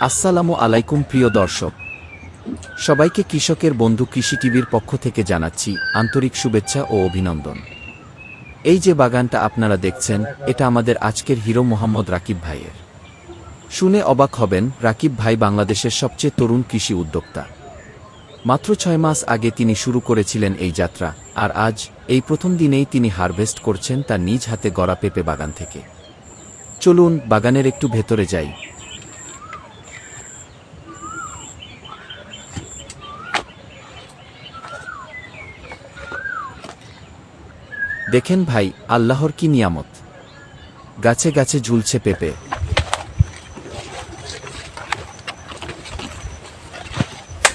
আসসালামু আলাইকুম প্রিয় দর্শক। সবাইকে কৃষকের বন্ধু কৃষি টিভির পক্ষ থেকে জানাচ্ছি আন্তরিক শুভেচ্ছা ও অভিনন্দন। এই যে বাগানটা আপনারা দেখছেন, এটা আমাদের আজকের হিরো মোহাম্মদ রাকিব ভাইয়ের। শুনে অবাক হবেন, রাকিব ভাই বাংলাদেশের সবচেয়ে তরুণ কৃষি উদ্যোক্তা। মাত্র ছয় মাস আগে তিনি শুরু করেছিলেন এই যাত্রা, আর আজ এই প্রথম দিনেই তিনি হারভেস্ট করছেন তার নিজ হাতে গড়া পেঁপে বাগান থেকে। চলুন বাগানের একটু ভেতরে যাই। দেখেন ভাই, আল্লাহর কি নিয়ামত? গাছে গাছে ঝুলছে পেঁপে।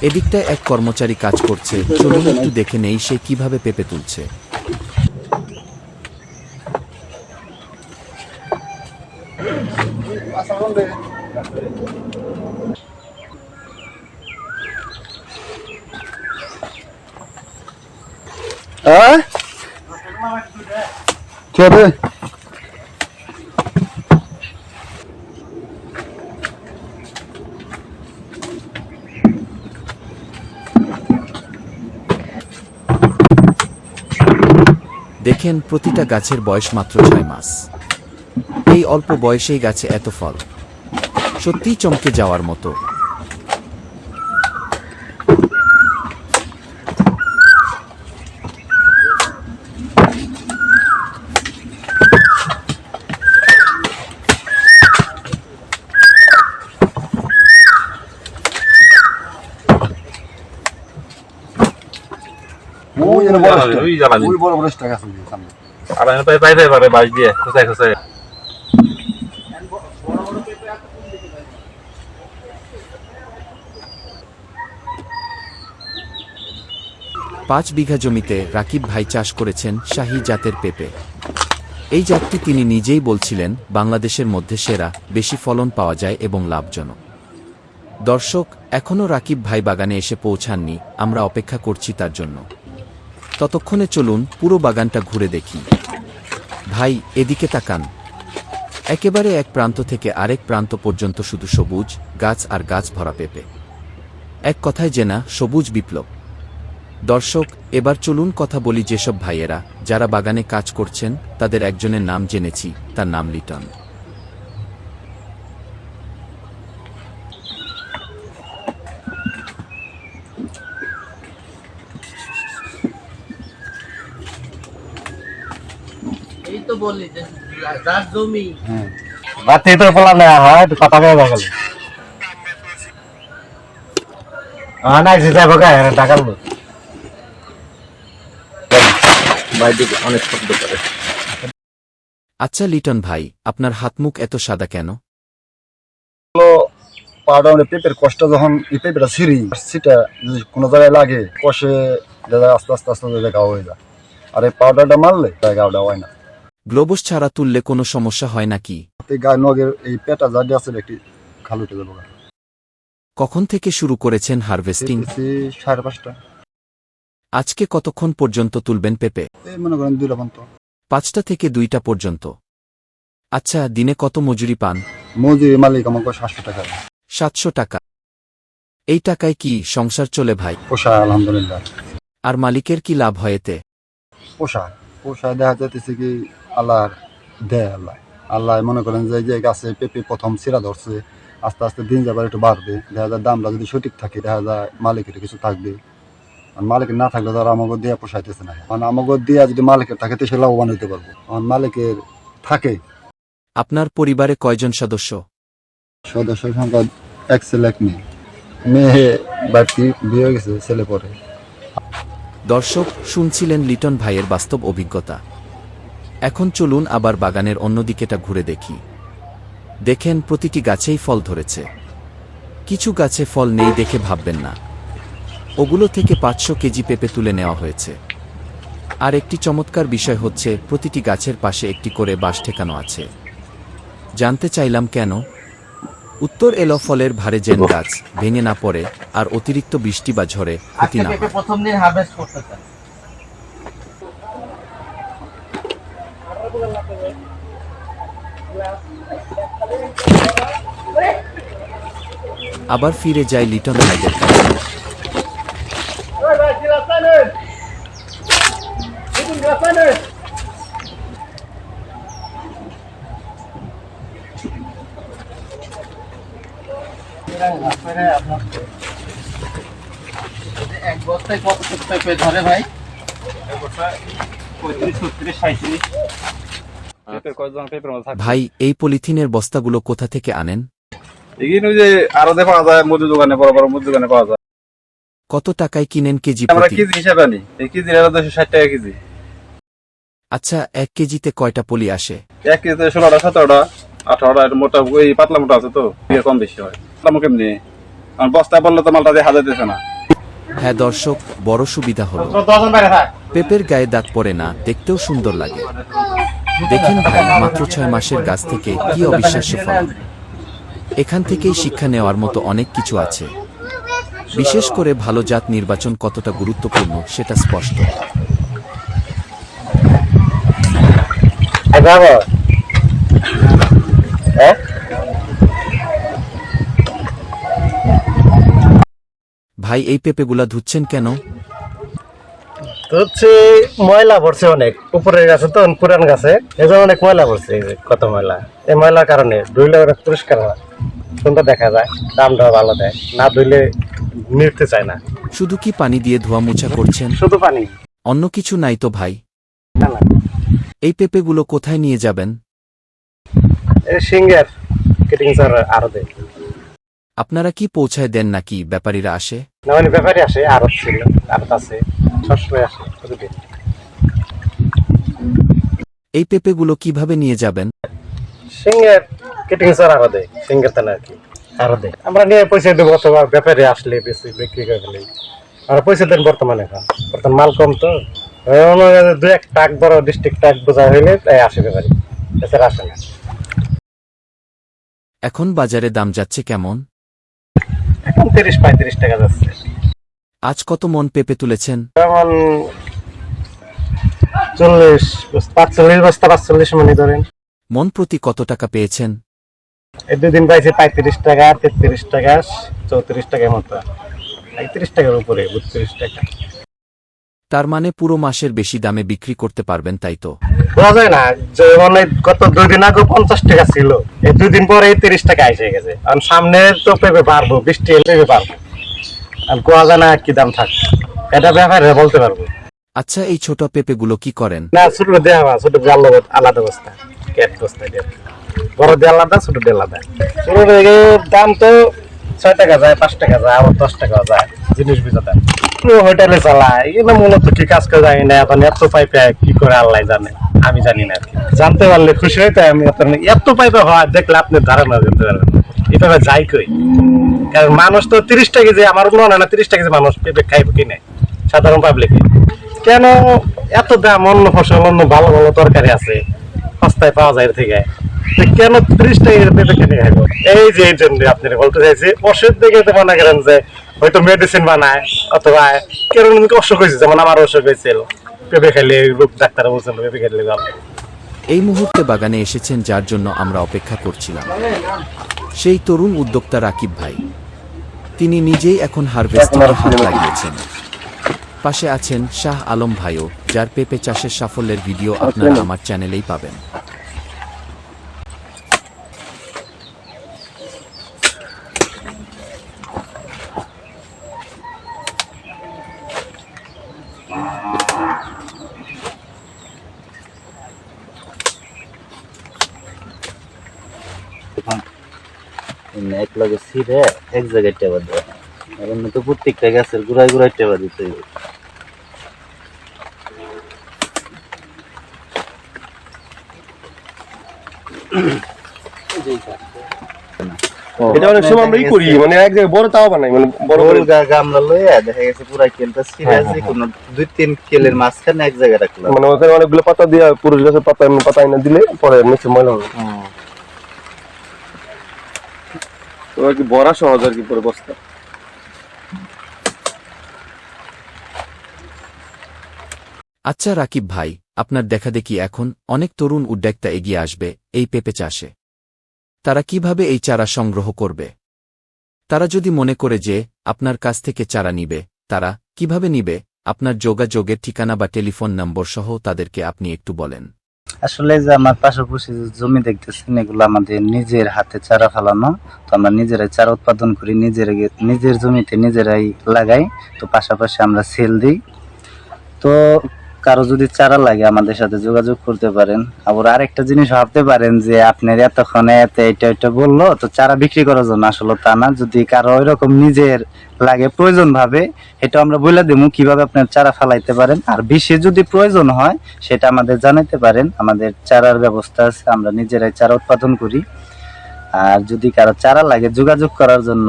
এদিকটায় এক কর্মচারী কাজ করছে। চলুন একটু দেখে নেই সে কীভাবে পেঁপে তুলছে। হ্যাঁ কে দেখেন প্রতিটা গাছের বয়স মাত্র ছয় মাস। এই অল্প বয়সেই গাছে এত ফল। সত্যিই চমকে যাওয়ার মতো। ওই এর বড় ওই জ্বালানি। ওই বড় বড় স্টাক আছে সামনে। আর আমি পাই পাইতে পারে বাস দিয়ে খোসায় খোসায় পাঁচ বিঘা জমিতে রাকিব ভাই চাষ করেছেন শাহী জাতের পেঁপে। এই জাতটি তিনি নিজেই বলছিলেন বাংলাদেশের মধ্যে সেরা বেশি ফলন পাওয়া যায় এবং লাভজনক। দর্শক এখনও রাকিব ভাই বাগানে এসে পৌঁছাননি আমরা অপেক্ষা করছি তার জন্য। ততক্ষণে চলুন পুরো বাগানটা ঘুরে দেখি। ভাই, এদিকে তাকান। একেবারে এক প্রান্ত থেকে আরেক প্রান্ত পর্যন্ত শুধু সবুজ গাছ আর গাছ ভরা পেপে। এক কথায় জেনা সবুজ বিপ্লব। দর্শক, এবার চলুন কথা বলি যেসব ভাইয়েরা, যারা বাগানে কাজ করছেন, তাদের একজনের নাম জেনেছি, তার নাম লিটন। এই তো বললি যে যার জমি। তো ফলা না হয় কথা কয়ে গেল। আ না যে টাকা লো ভাই অনেক শব্দ করে। আচ্ছা লিটন ভাই আপনার হাতমুখ এত সাদা কেন? পাউডার পেঁপের কষ্ট যখন এই পেঁপেটা ছিঁড়ি সেটা যদি কোনো জায়গায় লাগে কষে আস্তে আস্তে আস্তে আস্তে গাও হয়ে যায়। আর এই পাউডারটা মারলে তাই গাওটা হয় না। গ্লোবস ছাড়া তুললে কোনো সমস্যা হয় নাকি গায়ে নগের এই পেটা জাডি আছে একটি খাল যাব কখন থেকে শুরু করেছেন হারভেস্টিং? সাড়ে পাঁচটা। আজকে কতক্ষণ পর্যন্ত তুলবেন পেঁপে? মনে করেন পাঁচটা থেকে দুইটা পর্যন্ত। আচ্ছা দিনে কত মজুরি পান? মজুরি মালিক আমাকে সাতশো টাকা। সাতশো টাকা। এই টাকায় কি সংসার চলে ভাই? পোষায় আলহামদুলিল্লাহ। আর মালিকের কি লাভ হয় এতে? পোষায় পোষায় দেখা যাইতেছে কি আল্লাহর দেয় আল্লাহ। আল্লাহ মনে করেন যে যে গাছে পেঁপে প্রথম সিরা ধরছে আস্তে আস্তে দিন যাবার একটু বাড়বে দেখা যায় দামটা যদি সঠিক থাকে দেখা যায় মালিকের কিছু থাকবে। আর মালিকের না থাকলে ধর আমাকে দিয়ে পোষাইতেছে না। মানে আমাকে দিয়ে যদি মালিকের থাকে তো সে লাভবান হইতে পারব। আর মালিকের থাকে। আপনার পরিবারে কয়জন সদস্য? সদস্য সংখ্যা এক ছেলে এক মেয়ে। মেয়ে বাড়তি বিয়ে হয়ে গেছে ছেলে পরে। দর্শক শুনছিলেন লিটন ভাইয়ের বাস্তব অভিজ্ঞতা। এখন চলুন আবার বাগানের অন্যদিকেটা ঘুরে দেখি। দেখেন প্রতিটি গাছেই ফল ধরেছে। কিছু গাছে ফল নেই দেখে ভাববেন না। ওগুলো থেকে পাঁচশো কেজি পেঁপে তুলে নেওয়া হয়েছে। আর একটি চমৎকার বিষয় হচ্ছে প্রতিটি গাছের পাশে একটি করে বাঁশ ঠেকানো আছে। জানতে চাইলাম কেন? উত্তর এলো ফলের ভারে যেন গাছ ভেঙে না পড়ে আর অতিরিক্ত বৃষ্টি বা ঝড়ে ক্ষতি না হয় প্রথম দিন হারভেস্ট করতে চান আবার ফিরে যায় লিটন ভাইদের কাছে। এক বস্তায় কত ধরে ভাই এই পলিথিনের বস্তাগুলো কোথা থেকে আনেন? এগিয়ে যে আরও পাওয়া যায় মুদির দোকানে বড় বড় মুদির দোকানে পাওয়া যায়। কত টাকায় কিনেন কেজি আমরা কেজি হিসাবে আনি। এই কেজি হলো দুশো ষাট টাকা কেজি। আচ্ছা এক কেজিতে কয়টা পলি আসে? এক কেজিতে ষোলোটা সতেরোটা আঠারোটা মোটা ওই পাতলা মোটা আছে তো কম বেশি হয়। পাতলা কেমনি বস্তায় বললে তো মালটা দিয়ে হাজার দিতেছে না। হ্যাঁ দর্শক বড় সুবিধা হলো। পেঁপের গায়ে দাগ পড়ে না দেখতেও সুন্দর লাগে। দেখেন ভাই মাত্র ছয় মাসের গাছ থেকে কি অবিশ্বাস্য ফলন এখান থেকেই শিক্ষা নেওয়ার মতো অনেক কিছু আছে। বিশেষ করে ভালো জাত নির্বাচন কতটা গুরুত্বপূর্ণ, সেটা স্পষ্ট। ভাই, এই পেঁপেগুলা ধুচ্ছেন কেন? হচ্ছে ময়লা পড়ছে অনেক। উপরের গাছে তো পুরান গাছে। এজন্য অনেক ময়লা পড়ছে কত ময়লা। এই ময়লার কারণে ধুইলে ওরা পরিষ্কার হয়। সুন্দর দেখা যায় দামটা ভালো দেয়। না ধুইলে নিতে চায় না। শুধু কি পানি দিয়ে ধোয়া মোছা করছেন? শুধু পানি। অন্য কিছু নাই তো ভাই। এই পেঁপেগুলো কোথায় নিয়ে যাবেন? সিঙ্গের কেটিং স্যার আরও দেয়। আপনারা কি পৌঁছায় দেন নাকি ব্যাপারীরা আসে? না মানে ব্যাপারই আসে আরত ছিল আরত আছে। সবসময় আসে প্রতিদিন এই পেঁপেগুলো কীভাবে নিয়ে যাবেন? সিঙ্গের কেটিং স্যার আরও দেয় সিঙ্গের তেনা আর কি আরও দেয় আমরা নিয়ে পয়সা দেবো অথবা ব্যাপারে আসলে বেশি বিক্রি করে ফেলি আমরা পয়সা দেন বর্তমানে এখন। বর্তমান মাল কম তো। দু এক টাক বড় ডিস্ট্রিক্ট টাক বোঝা হইলে তাই আসে ব্যাপারে। এছাড়া আসে না। এখন বাজারে দাম যাচ্ছে কেমন? এখন তিরিশ পঁয়ত্রিশ টাকা যাচ্ছে। আজ কত মন পেঁপে তুলেছেন? যেমন চল্লিশ পাঁচচল্লিশ বস্তা পাঁচচল্লিশ মনে ধরেন মন প্রতি কত টাকা পেয়েছেন? এই দুদিন পাইছি পঁয়ত্রিশ টাকা তেত্রিশ টাকা চৌত্রিশ টাকার মতো। একত্রিশ টাকার উপরে বত্রিশ টাকা। তার মানে পুরো মাসের বেশি দামে বিক্রি করতে পারবেন তাই তো? বোঝা যায় না যে মানে গত দুই দিন আগে পঞ্চাশ টাকা ছিল এই দুই দিন পরে তিরিশ টাকা এসে গেছে। কারণ সামনে তো পেঁপে পারব বৃষ্টি পেঁপে পারব। আর কোয়া যায় না কি দাম থাক। এটা ব্যাপারে বলতে পারব। আচ্ছা এই ছোট পেঁপেগুলো কি করেন? না ছোট দেওয়া হয় ছোট দিয়ে আলাদা বস্তা ক্যাট বস্তা বড় দিয়ে আলাদা ছোট দিয়ে আলাদা। ছোট দাম তো ছয় টাকা যায় পাঁচ টাকা যায় আবার দশ টাকা যায় জিনিস বিজা দাম পুরো হোটেলে চালায় এগুলো মূলত কি কাজ করে জানি না এখন এত পাইপে কি করে আল্লাহ জানে আমি জানি না আর জানতে পারলে খুশি হইতে আমি এত এত পাইপে হয় দেখলে আপনি ধারণা দিতে পারবেন। এভাবে যাই কই মানুষ তো তিরিশ টাকা যে, আমার মনে হয় না তিরিশ টাকা যে মানুষ পেঁপে খাইবে কিনে, সাধারণ পাবলিকে কেন এত দাম, অন্য ফসল, অন্য ভালো ভালো তরকারি আছে, সস্তায় পাওয়া যায় থেকে। কেন ত্রিশ টাকা পেঁপে কিনে খাইবো? এই যে, এই জন্য আপনি বলতে চাইছি। ওষুধ দেখে তো মনে করেন যে, হয়তো মেডিসিন বানায়, অথবা কেন অসুখ হয়েছে, যেমন আমার অসুখ হয়েছিল। পেঁপে খেলে রোগ ডাক্তার বলছিল, পেঁপে খেলে ভালো এই মুহূর্তে বাগানে এসেছেন যার জন্য আমরা অপেক্ষা করছিলাম। সেই তরুণ উদ্যোক্তা রাকিব ভাই। তিনি নিজেই এখন হারভেস্টিংয়ে হাত লাগিয়েছেন। পাশে আছেন শাহ আলম ভাইও যার পেপে চাষের সাফল্যের ভিডিও আপনারা আমার চ্যানেলেই পাবেন এক লগে ছিঁড়ে এক জায়গায় টেবা দেওয়া এখন তো প্রত্যেকটা গাছের গুড়ায় গুড়ায় টেবা দিতে হবে। এটা অনেক সময় আমরা ই করি মানে এক জায়গায় বড় তাও বানাই মানে বড় গামলা লইয়া দেখা গেছে পুরা কেলটা ছিঁড়ে আছে কোনো দুই তিন কেলের মাঝখানে এক জায়গায় রাখলাম। মানে ওখানে অনেকগুলো পাতা দিয়ে পুরুষ গাছের পাতা পাতা এনে দিলে পরে নিচে ময়লা হবে। কি বড়া সহজ আর কি পরে বস্তা? আচ্ছা রাকিব ভাই, আপনার দেখা দেখি এখন অনেক তরুণ উদ্যোক্তা এগিয়ে আসবে এই পেঁপে চাষে। তারা কীভাবে এই চারা সংগ্রহ করবে? তারা যদি মনে করে যে আপনার কাছ থেকে চারা নিবে, তারা কীভাবে নিবে? আপনার যোগাযোগের ঠিকানা বা টেলিফোন নম্বর সহ তাদেরকে আপনি একটু বলেন। আসলে যে আমার পাশাপাশি জমি দেখতেছেন, এগুলো আমাদের নিজের হাতে চারা ফেলানো। তো আমরা নিজেরাই চারা উৎপাদন করি, নিজের নিজের জমিতে নিজেরাই লাগাই। তো পাশাপাশি আমরা সেল দিই। তো কারও যদি চারা লাগে আমাদের সাথে যোগাযোগ করতে পারেন। আবার আরেকটা জিনিস ভাবতে পারেন যে, আপনার এতক্ষণে এত এটা এটা বলল, তো চারা বিক্রি করার জন্য আসলে তা না। যদি কারও ওইরকম নিজের লাগে প্রয়োজন ভাবে, এটা আমরা বলে দেবো কীভাবে আপনার চারা ফেলাইতে পারেন। আর বেশি যদি প্রয়োজন হয়, সেটা আমাদের জানাইতে পারেন। আমাদের চারার ব্যবস্থা আছে, আমরা নিজেরাই চারা উৎপাদন করি। আর যদি কারও চারা লাগে যোগাযোগ করার জন্য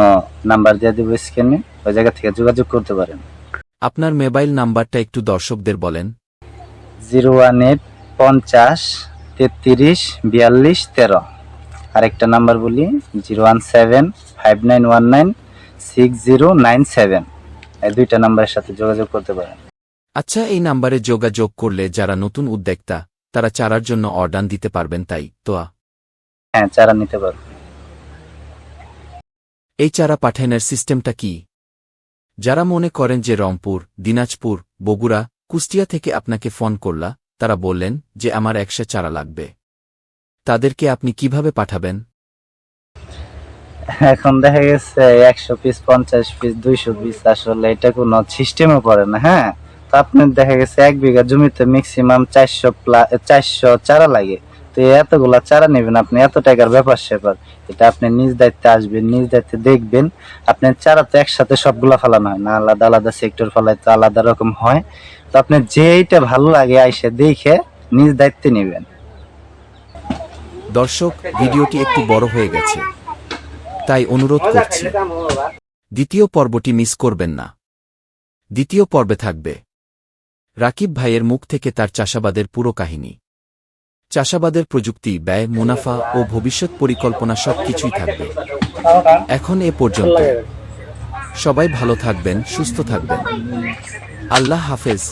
নাম্বার দিয়ে দেবো স্ক্রিনে ওই জায়গা থেকে যোগাযোগ করতে পারেন। আপনার মোবাইল নাম্বারটা একটু দর্শকদের বলেন। জিরো ওয়ান এইট পঞ্চাশ তেত্রিশ বিয়াল্লিশ তেরো। আরেকটা নাম্বার বলি zero one seven five nine one nine six zero nine seven. এই দুইটা নাম্বারের সাথে যোগাযোগ করতে পারেন। আচ্ছা এই নাম্বারে যোগাযোগ করলে যারা নতুন উদ্যোক্তা তারা চারার জন্য অর্ডার দিতে পারবেন তাই তো। হ্যাঁ চারা নিতে পারবেন। এই চারা পাঠানোর সিস্টেমটা কি? যারা মনে করেন যে রংপুর দিনাজপুর বগুড়া কুষ্টিয়া থেকে আপনাকে ফোন করলা, তারা বললেন যে আমার একশো চারা লাগবে। তাদেরকে আপনি কীভাবে পাঠাবেন? এখন দেখা গেছে একশো পিস পঞ্চাশ পিস দুইশো পিস আসলে এটা কোনো সিস্টেমে পড়ে না হ্যাঁ? তো আপনার দেখা গেছে এক বিঘা জমিতে ম্যাক্সিমাম চারশো চারশো চারা লাগে। তো এতগুলা চারা নেবেন আপনি, এত টাকার ব্যাপার স্যাপার। এটা আপনি নিজ দায়িত্বে আসবেন, নিজ দায়িত্বে দেখবেন। আপনার চারা তো একসাথে সবগুলা ফেলানো হয় না, আলাদা আলাদা সেক্টর ফেলাই তো আলাদা রকম হয়। তো আপনি যেইটা ভালো লাগে আইসে দেখে নিজ দায়িত্বে নেবেন। দর্শক, ভিডিওটি একটু বড় হয়ে গেছে। তাই অনুরোধ করছি, দ্বিতীয় পর্বটি মিস করবেন না। দ্বিতীয় পর্বে থাকবে রাকিব ভাইয়ের মুখ থেকে তার চাষাবাদের পুরো কাহিনী। চাষাবাদের প্রযুক্তি, ব্যয়, মুনাফা ও ভবিষ্যৎ পরিকল্পনা সবকিছুই থাকবে। এখন এ পর্যন্ত। সবাই ভালো থাকবেন, সুস্থ থাকবেন। আল্লাহ হাফেজ।